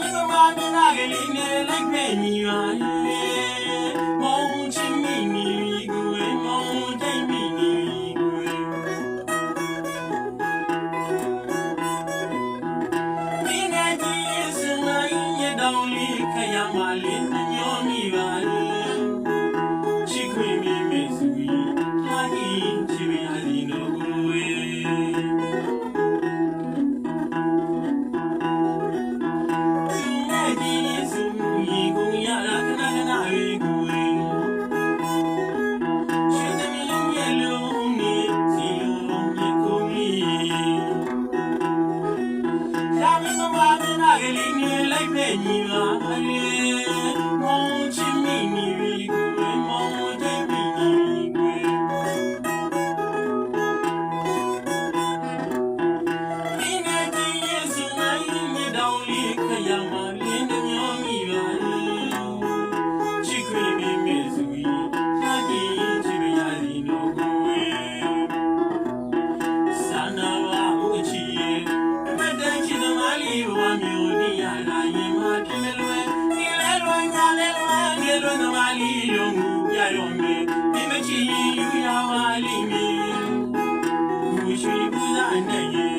မြမမတနာကလေးနဲ့လိုက်မဲ့ညီရမုံချင်မိမိကိုယ်မုံတိတ်မိမိကိုယ်ဒီနေ့ဒီစနိုင်ရတော့လေးခရမလေး လိုက်မဲ့ညီလာလေမောင်ချင်မိမိရီကိုမောင်တိုင်းမိမိကိုဒီနေ့ဒီရဲ့စလိုက်မြေတောင်လေးခ လီလုံးကိုပြရုံနဲ့ဒီမချီရင်ယူရပါလိမ့်မည်ဘူရှိပူဇာနဲ့